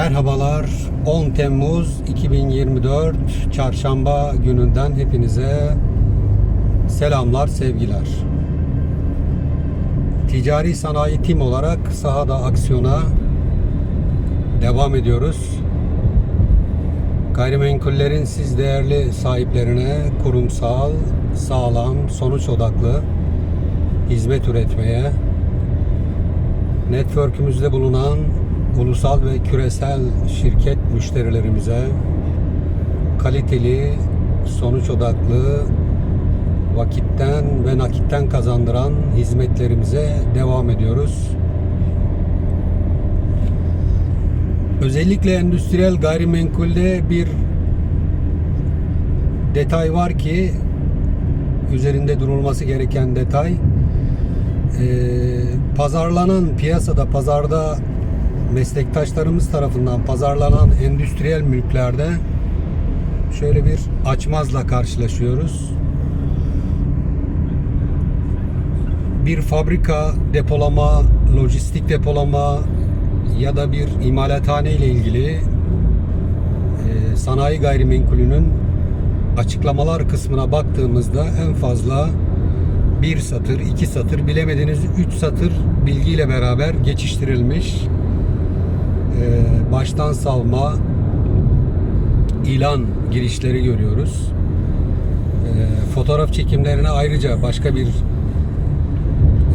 Merhabalar. 10 Temmuz 2024 Çarşamba gününden hepinize selamlar, sevgiler. Ticari sanayi tim olarak sahada aksiyona devam ediyoruz. Gayrimenkullerin siz değerli sahiplerine kurumsal, sağlam, sonuç odaklı hizmet üretmeye, network'ümüzde bulunan ulusal ve küresel şirket müşterilerimize kaliteli, sonuç odaklı, vakitten ve nakitten kazandıran hizmetlerimize devam ediyoruz. Özellikle endüstriyel gayrimenkulde bir detay var ki üzerinde durulması gereken detay. Ee, pazarlanan piyasada, pazarda meslektaşlarımız tarafından pazarlanan endüstriyel mülklerde şöyle bir açmazla karşılaşıyoruz. Bir fabrika depolama, lojistik depolama ya da bir imalathane ile ilgili e, sanayi gayrimenkulünün açıklamalar kısmına baktığımızda en fazla bir satır, iki satır, bilemediniz üç satır bilgiyle beraber geçiştirilmiş e, baştan salma ilan girişleri görüyoruz. E, fotoğraf çekimlerine ayrıca başka bir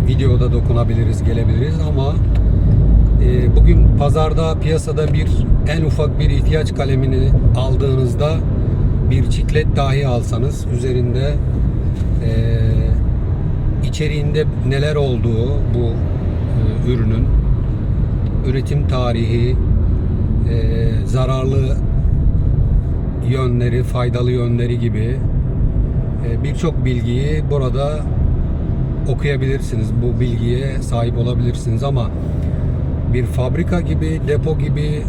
videoda dokunabiliriz, gelebiliriz ama e, bugün pazarda, piyasada bir en ufak bir ihtiyaç kalemini aldığınızda bir çiklet dahi alsanız üzerinde e, içeriğinde neler olduğu bu e, ürünün üretim tarihi, e, zararlı yönleri, faydalı yönleri gibi e, birçok bilgiyi burada okuyabilirsiniz. Bu bilgiye sahip olabilirsiniz ama bir fabrika gibi, depo gibi,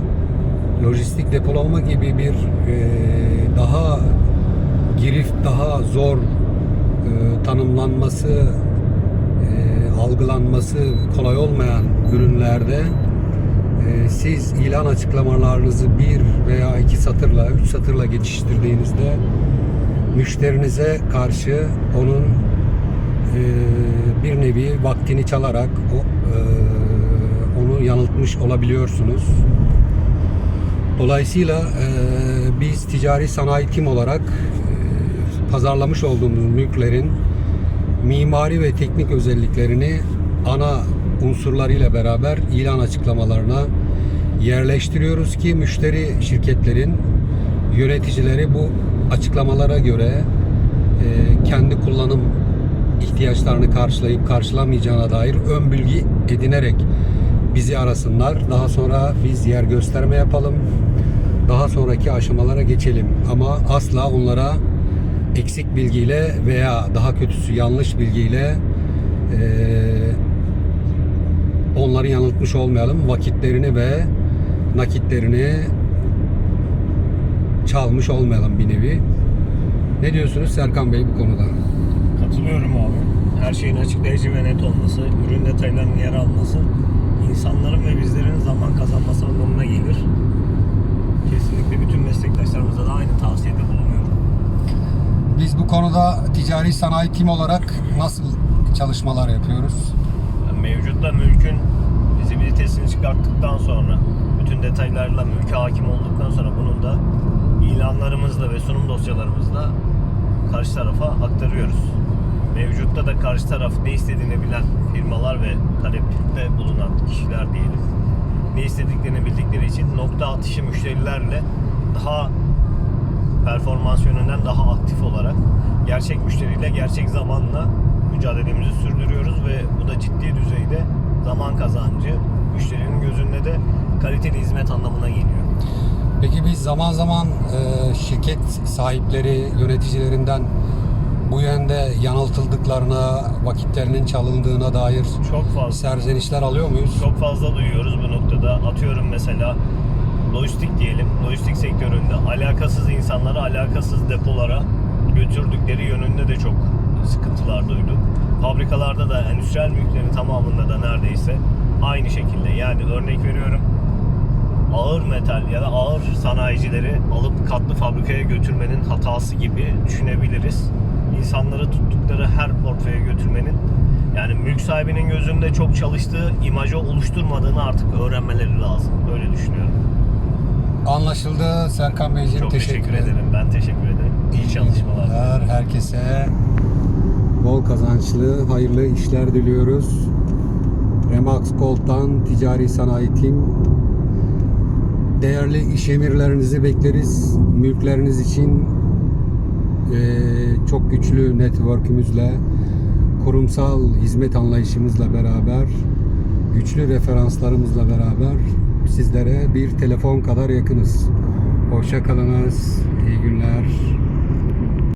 lojistik depolama gibi bir e, daha girift, daha zor e, tanımlanması, e, algılanması kolay olmayan ürünlerde siz ilan açıklamalarınızı bir veya iki satırla, üç satırla geçiştirdiğinizde müşterinize karşı onun e, bir nevi vaktini çalarak e, onu yanıltmış olabiliyorsunuz. Dolayısıyla e, biz ticari sanayi tim olarak pazarlamış olduğumuz mülklerin mimari ve teknik özelliklerini ana unsurlarıyla beraber ilan açıklamalarına yerleştiriyoruz ki müşteri şirketlerin yöneticileri bu açıklamalara göre e, kendi kullanım ihtiyaçlarını karşılayıp karşılamayacağına dair ön bilgi edinerek bizi arasınlar. Daha sonra biz yer gösterme yapalım. Daha sonraki aşamalara geçelim. Ama asla onlara eksik bilgiyle veya daha kötüsü yanlış bilgiyle eee onları yanıltmış olmayalım. Vakitlerini ve nakitlerini çalmış olmayalım bir nevi. Ne diyorsunuz Serkan Bey bu konuda? Katılıyorum abi. Her şeyin açıklayıcı ve net olması, ürün detaylarının yer alması, insanların ve bizlerin zaman kazanması anlamına gelir. Kesinlikle bütün meslektaşlarımıza da aynı tavsiyede bulunuyorum. Biz bu konuda ticari sanayi tim olarak nasıl çalışmalar yapıyoruz? Mevcutta mülkün vizibilitesini çıkarttıktan sonra, bütün detaylarla mülke hakim olduktan sonra bunun da ilanlarımızla ve sunum dosyalarımızla karşı tarafa aktarıyoruz. Mevcutta da karşı taraf ne istediğini bilen firmalar ve talepte bulunan kişiler diyelim. Ne istediklerini bildikleri için nokta atışı müşterilerle daha performans yönünden daha aktif olarak gerçek müşteriyle gerçek zamanla mücadelemizi sürdürüyoruz ve bu da ciddi düzeyde zaman kazancı müşterinin gözünde de kaliteli hizmet anlamına geliyor. Peki biz zaman zaman e, şirket sahipleri, yöneticilerinden bu yönde yanıltıldıklarına, vakitlerinin çalındığına dair Çok fazla serzenişler alıyor muyuz? çok fazla duyuyoruz bu noktada. Atıyorum mesela lojistik diyelim. Lojistik sektöründe alakasız insanları alakasız depolara götürdükleri yönünde de çok sıkıntılar duyduk. Fabrikalarda da endüstriyel mülklerin tamamında da neredeyse aynı şekilde. Yani örnek veriyorum ağır metal ya da ağır sanayicileri alıp katlı fabrikaya götürmenin hatası gibi düşünebiliriz. İnsanları tuttukları her portföye götürmenin yani mülk sahibinin gözünde çok çalıştığı imajı oluşturmadığını artık öğrenmeleri lazım. Böyle düşünüyorum. Anlaşıldı Serkan Beyciğim. Çok teşekkür, ederim. Ben teşekkür ederim. İyi çalışmalar. Herkese bol kazançlı, hayırlı işler diliyoruz. Remax Gold'dan Ticari Sanayi Tim değerli iş emirlerinizi bekleriz. Mülkleriniz için eee, çok güçlü network'ümüzle, kurumsal hizmet anlayışımızla beraber, güçlü referanslarımızla beraber sizlere bir telefon kadar yakınız. Hoşça kalınız. İyi günler.